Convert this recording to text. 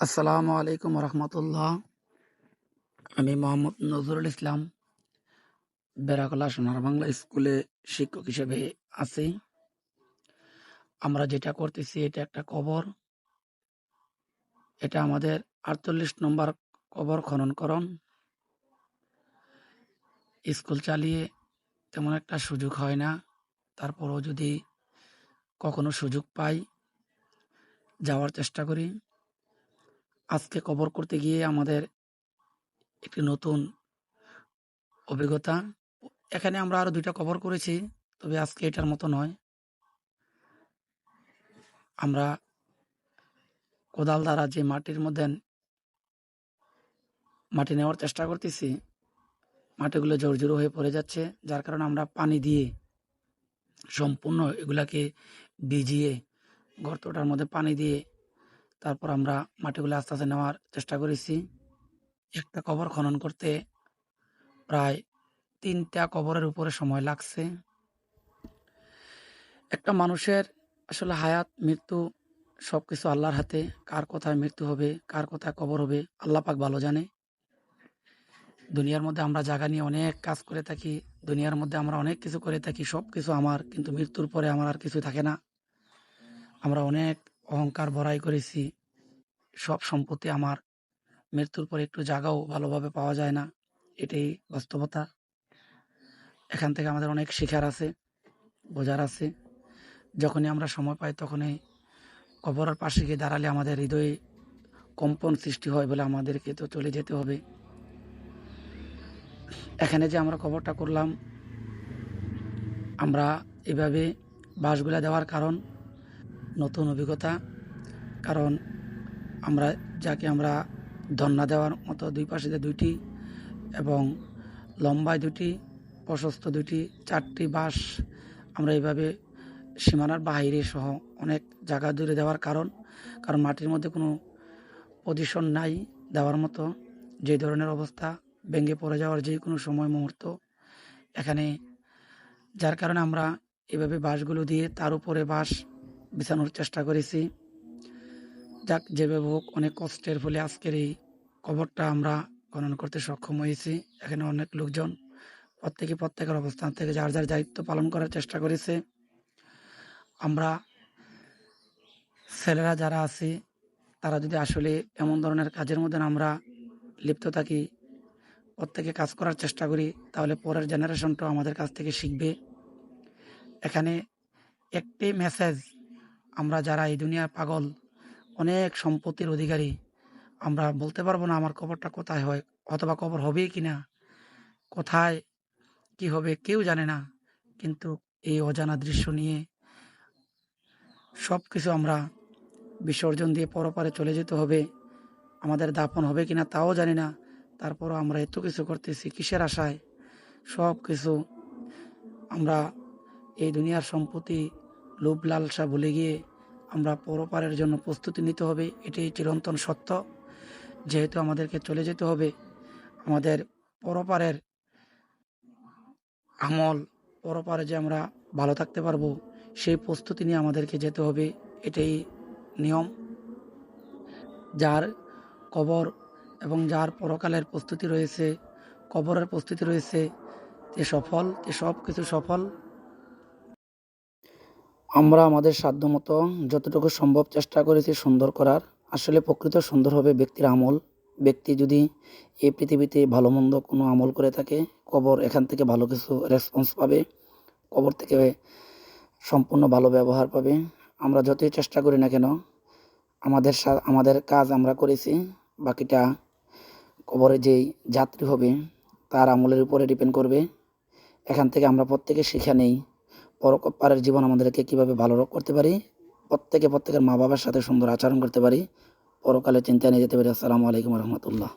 আসসালামু আলাইকুম রহমতুল্লাহ। আমি মোহাম্মদ নজরুল ইসলাম, বেড়াকলা সোনার বাংলা স্কুলে শিক্ষক হিসেবে আছি। আমরা যেটা করতেছি, এটা একটা কবর। এটা আমাদের আটচল্লিশ নম্বর কবর খননকরণ। স্কুল চালিয়ে তেমন একটা সুযোগ হয় না। তারপরও যদি কখনো সুযোগ পাই, যাওয়ার চেষ্টা করি। আজকে কবর করতে গিয়ে আমাদের একটি নতুন অভিজ্ঞতা। এখানে আমরা আরও দুইটা কবর করেছি, তবে আজকে এটার মতো নয়। আমরা কোদাল দ্বারা যে মাটির মধ্যে মাটি নেওয়ার চেষ্টা করতেছি, মাটিগুলো জোরজোরো হয়ে পড়ে যাচ্ছে, যার কারণে আমরা পানি দিয়ে সম্পূর্ণ এগুলাকে ভিজিয়ে গর্তটার মধ্যে পানি দিয়ে তারপর আমরা মাটিগুলো আস্তে আস্তে নেওয়ার চেষ্টা করেছি। একটা কবর খনন করতে প্রায় তিনটা কবরের উপরে সময় লাগছে। একটা মানুষের আসলে হায়াত, মৃত্যু সব কিছু আল্লাহর হাতে। কার কোথায় মৃত্যু হবে, কার কোথায় কবর হবে, আল্লাহ পাক ভালো জানে। দুনিয়ার মধ্যে আমরা জায়গা নিয়ে অনেক কাজ করে থাকি। দুনিয়ার মধ্যে আমরা অনেক কিছু করে থাকি সব কিছু আমার। কিন্তু মৃত্যুর পরে আমার আর কিছু থাকে না। আমরা অনেক অহংকার ভরাই করেছি। সব সম্পত্তি আমার। মৃত্যুর পরে একটু জায়গাও ভালোভাবে পাওয়া যায় না। এটাই বাস্তবতা। এখান থেকে আমাদের অনেক শিখার আছে, বোঝার আছে। যখনই আমরা সময় পাই তখনই কবরের পাশে গিয়ে দাঁড়ালে আমাদের হৃদয়ে কম্পন সৃষ্টি হয় বলে আমাদেরকে তো চলে যেতে হবে। এখানে যে আমরা কবরটা করলাম, আমরা এভাবে বাঁশগুলা দেওয়ার কারণ নতুন অভিজ্ঞতা। কারণ আমরা, যাকে আমরা ধন্না দেওয়ার মতো দুই পাশে দুইটি এবং লম্বায় দুটি প্রশস্ত দুটি চারটি বাঁশ আমরা এইভাবে সীমানার বাহিরে সহ অনেক জায়গা দূরে দেওয়ার কারণ কারণ মাটির মধ্যে কোনো পজিশন নাই দেওয়ার মতো। যে ধরনের অবস্থা ভেঙে পড়ে যাওয়ার যে কোনো সময় মুহূর্ত এখানে, যার কারণে আমরা এভাবে বাঁশগুলো দিয়ে তার উপরে বাঁশ বিছানোর চেষ্টা করেছি। যাক যেভাবে হোক, অনেক কষ্টের ফলে আজকের এই কবরটা আমরা খনন করতে সক্ষম হয়েছি। এখানে অনেক লোকজন প্রত্যেকে প্রত্যেকের অবস্থান থেকে যার যার দায়িত্ব পালন করার চেষ্টা করেছে। আমরা ছেলেরা যারা আছি, তারা যদি আসলে এমন ধরনের কাজের মধ্যে আমরা লিপ্ত থাকি, প্রত্যেকে কাজ করার চেষ্টা করি, তাহলে পরের জেনারেশনটাও আমাদের কাছ থেকে শিখবে। এখানে একটি মেসেজ আমরা যারা এই দুনিয়ার পাগল, অনেক সম্পত্তির অধিকারী, আমরা বলতে পারব না আমার কবরটা কোথায় হয়, অথবা কবর হবে কি না, কোথায়, কি হবে কেউ জানে না। কিন্তু এই অজানা দৃশ্য নিয়ে সব কিছু আমরা বিসর্জন দিয়ে পরপারে চলে যেতে হবে। আমাদের দাপন হবে কি না তাও জানি না। তারপরও আমরা এত কিছু করতেছি কিসের আশায়? সব কিছু আমরা এই দুনিয়ার সম্পত্তি লোভ লালসা ভুলে গিয়ে আমরা পরপারের জন্য প্রস্তুতি নিতে হবে, এটাই চিরন্তন সত্য। যেহেতু আমাদেরকে চলে যেতে হবে, আমাদের পরপারের আমল, পরপারে যে আমরা ভালো থাকতে পারব, সেই প্রস্তুতি নিয়ে আমাদেরকে যেতে হবে, এটাই নিয়ম। যার কবর এবং যার পরকালের প্রস্তুতি রয়েছে, কবরের প্রস্তুতি রয়েছে, যে সফল, যে সব কিছু সফল আমরা আমাদের সাধ্যমতো যতটুকু সম্ভব চেষ্টা করেছি সুন্দর করার, আসলে প্রকৃত সুন্দর হবে ব্যক্তির আমল। ব্যক্তি যদি এই পৃথিবীতে ভালো মন্দ কোনো আমল করে থাকে, কবর এখান থেকে ভালো কিছু রেসপন্স পাবে, কবর থেকে সম্পূর্ণ ভালো ব্যবহার পাবে। আমরা যতই চেষ্টা করি না কেন, আমাদের আমাদের কাজ আমরা করেছি, বাকিটা কবরে যেই যাত্রী হবে, তার আমলের উপরে ডিপেন্ড করবে। এখান থেকে আমরা প্রত্যেকে শিক্ষা নেই। পরপারের জীবন আমাদেরকে কীভাবে ভালো করতে পারি? প্রত্যেকে প্রত্যেকের মা বাবার সাথে সুন্দর আচরণ করতে পারি। পরকালে চিন্তায় নিয়ে যেতে পারি। আসসালামু আলাইকুম রহমতুল্লাহ।